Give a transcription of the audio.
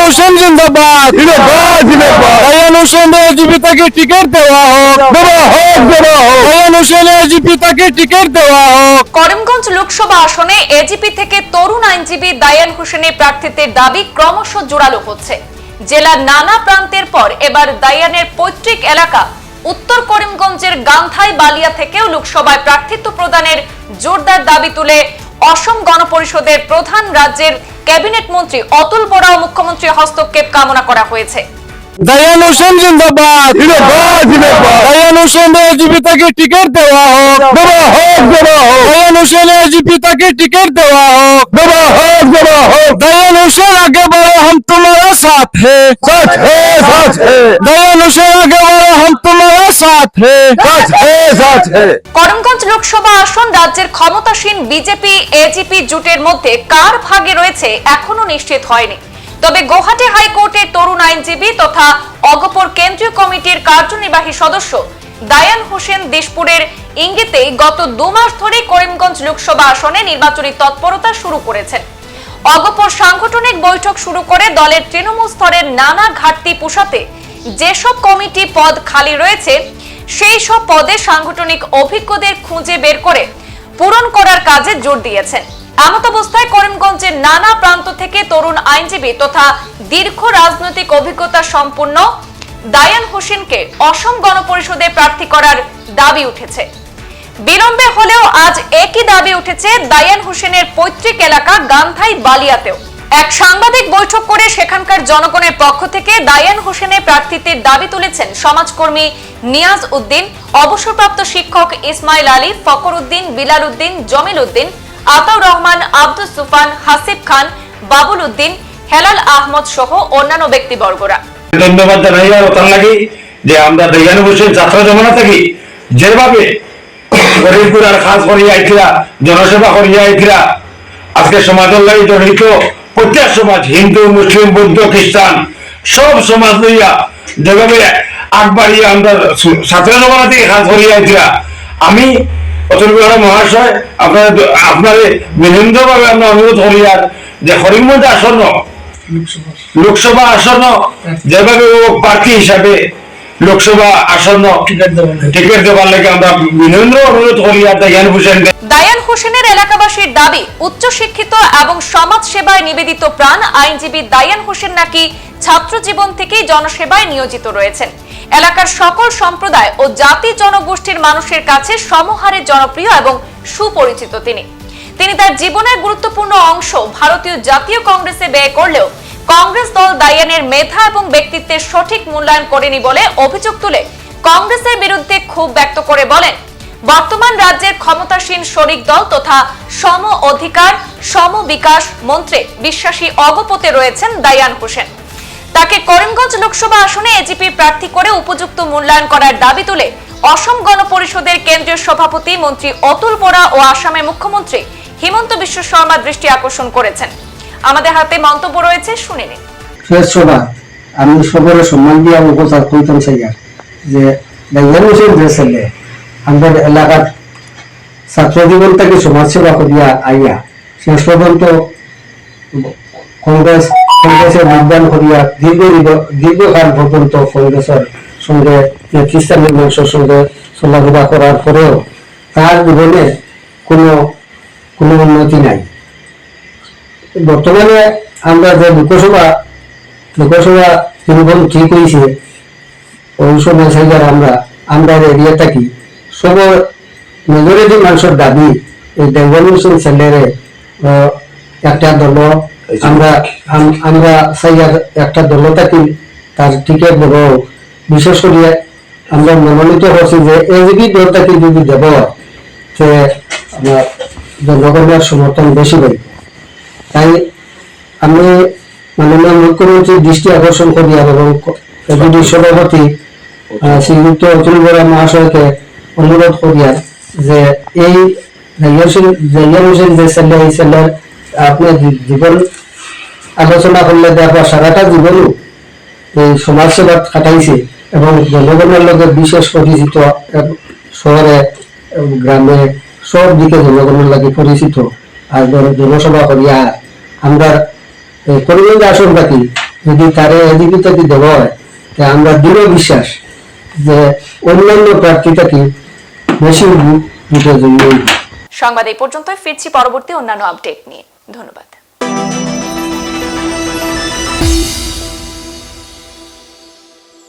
হোসেন জিন্দাবাদ। টিকিট দেওয়া হোক। দেওয়া হোক, দেওয়া হোক। দায়ান হোসেন এজিপি টিকিট দেওয়া হোক। করিমগঞ্জ লোকসভা আসনে এজিপি থেকে তরুণ আইনজীবী দায়ান হোসেনের প্রার্থিত্বের দাবি ক্রমশ জোরালো হচ্ছে। জেলার নানা প্রান্তের পর এবার দায়ানের পৈতৃক এলাকা উত্তর করিমগঞ্জের গান্ধাই বালিয়া থেকেও লোকসভায় প্রার্থিত্ব প্রদানের জোরদার দাবি তুলে অসম গণপরিষদের প্রধান রাজ্যের ক্যাবিনেট মন্ত্রী অতুল বরা মুখ্যমন্ত্রী হস্তক্ষেপ কামনা করা হয়েছে। দয়াল साथ है सच है सच है করিমগঞ্জ লোকসভা আসন রাজ্যের ক্ষমতাসীন বিজেপি এজিপি জোটের মধ্যে কার ভাগে রয়েছে এখনো নিশ্চিত হয়নি তবে গুয়াহাটি হাইকোর্টের তরুণ আইনজীবী তথা অগপর কেন্দ্রীয় কমিটির কার্যনির্বাহী সদস্য দায়ান হোসেন দিশপুরের ইঙ্গিতেই গত দু মাস ধরে করিমগঞ্জ লোকসভা আসনে নির্বাচনী তৎপরতা শুরু করেছেন অগপর সাংগঠনিক বৈঠক শুরু করে দলের তৃণমূল স্তরের নানা ঘাটতি পোষাতে যেসব কমিটি পদ খালি রয়েছে, সেই সব পদে সাংগঠনিক অভিজ্ঞদের খুঁজে বের করে পূরণ করার কাজে জোর দিয়েছেন। এমত অবস্থায় করিমগঞ্জের নানা প্রান্ত থেকে তরুণ আইনজীবী তথা দীর্ঘ রাজনৈতিক অভিজ্ঞতা সম্পন্ন দায়ান হোসেনকে অসম গণপরিষদে প্রার্থী করার দাবি উঠেছে। বিলম্বে হলেও আজ একই দাবি উঠেছে দায়ান হোসেনের পৈতৃক এলাকা গান্ধাই বালিয়াতেও। এক সাংবাদিক বৈঠক করে সেখানকার জনগণের পক্ষ থেকে দায়ান হোসেনের প্রার্থীত্বের দাবি তুলেছেন সমাজকর্মী নিয়াজ উদ্দিন, অবসরপ্রাপ্ত শিক্ষক ইসমাইল আলী ফকর উদ্দিন, বিলাল উদ্দিন, জমিল উদ্দিন, আতাউর রহমান আব্দুল সুফান, হাসিব খান, বাবুল উদ্দিন, হেলাল আহমদ সহ অন্যান্য ব্যক্তিবর্গরা। ধন্যবাদ জানাই ওতার লাগি যে আমরা দেখানো বসে যাত্রা জমানা থাকি, যেভাবে গরিবপুর আর খাস করিয়া আইছিলা, জনসেবা করিয়া আইছিলা, আজকে সমাজের লাগি জড়িত প্রত্যেক সমাজ হিন্দু মুসলিম বৌদ্ধ খ্রিস্টান সব সমাজ লইয়া যেভাবে আগবাড়িয়া আমরা ছাত্র জমানা থেকে খাস করিয়া আইছিলা আমি অতুল বিহার মহাশয় আপনার আপনার বিভিন্নভাবে আমরা অনুরোধ করিয়ার যে হরিমন্দ আসন্ন। লোকসভা আসন্ন যেভাবে ও প্রার্থী হিসাবে লোকসভা আসন্ন টিকিট দেওয়ার লাগে। আমরা বিনম্র অনুরোধ করি আর জ্ঞান ভূষণ দায়ান হোসেনের এলাকাবাসীর দাবি উচ্চশিক্ষিত এবং সমাজ সেবায় নিবেদিত প্রাণ আইনজীবী দায়ান হোসেন নাকি ছাত্র জীবন থেকেই জনসেবায় নিয়োজিত রয়েছেন। এলাকার সকল সম্প্রদায় ও জাতি জনগোষ্ঠীর মানুষের কাছে সমহারে জনপ্রিয় এবং সুপরিচিত তিনি। তিনি তার জীবনের গুরুত্বপূর্ণ অংশ ভারতীয় জাতীয় কংগ্রেসে ব্যয় করলেও কংগ্রেস দল দায়ানের মেধা এবং ব্যক্তিত্বের সঠিক মূল্যায়ন করেনি বলে অভিযোগ তুলে কংগ্রেসের বিরুদ্ধে ক্ষোভ ব্যক্ত করে বলেন, বর্তমান রাজ্যের ক্ষমতাসীন শরিক দল তথা সম অধিকার, সম বিকাশ মন্ত্রে বিশ্বাসী অগপতে রয়েছেন দায়ান হোসেন। তাকে করিমগঞ্জ লোকসভা আসনে এজিপি প্রার্থী করে উপযুক্ত মূল্যায়ন করার দাবি তুলে অসম গণপরিষদের কেন্দ্রীয় সভাপতি মন্ত্রী অতুল বোরা ও আসামের মুখ্যমন্ত্রী হিমন্ত বিশ্ব শর্মা দৃষ্টি আকর্ষণ করেছেন। আমাদের হাতে মন্তব্য রয়েছে, শুনে নিন। সভা। আমি সবার সম্মান দিয়ে আমি কথা কইতাম চাইয়া যে যে ছেলে, আমাদের এলাকার ছাত্র জীবন থেকে সমাজ সেবা করিয়া আইয়া, শেষ পর্যন্ত কংগ্রেস, কংগ্রেসের যোগদান করিয়া দীর্ঘ দীর্ঘ- দীর্ঘকাল পর্যন্ত কংগ্রেসের সঙ্গে যে খ্রিস্টান মানুষের সঙ্গে চলাফেরা করার পরেও তার জীবনে কোনো কোনো উন্নতি নাই। বর্তমানে আমরা যে লোকসভা লোকসভা নির্বাচন ঠিক হয়েছে সময় সেইবার আমরা আমরা এরিয়া থাকি। সব মেজরিটি মানুষের দাবি এই ছেলেরে আহ, একটা দল আমরা আমরা সাইয়ার একটা দল থাকি তার টিকিট দেব বিশেষ করে আমরা মনোনীত হচ্ছি যে এজিপি দল থাকি যদি দেব আমরা জনগণের সমর্থন বেশি তাই আমি মাননীয় মুখ্যমন্ত্রীর দৃষ্টি আকর্ষণ করি এবং এগুলি সভাপতি শ্রীযুক্ত অতুল বরা মহাশয়কে অনুরোধ করিয়া যে এই জাইয়ার হোসেন- যে ছেলে এই ছেলের আপনি জীবন আলোচনা করলে দেখবা সারাটা জীবনও এই সমাজ সেবা খাটাইছে এবং জনগণের লগে বিশেষ পরিচিত শহরে গ্রামে সব দিকে জনগণের লাগে পরিচিত। আর জন- জনসভা করিয়া আমরা করিমগঞ্জ আসনটা কি? যদি তারে এদিকে দেওয়া হয় আমরা দৃঢ় বিশ্বাস যে অন্যান্য প্রার্থীটাকে বেশি সংবাদ এই পর্যন্ত ফিরছি পরবর্তী অন্যান্য আপডেট নিয়ে। ধন্যবাদ।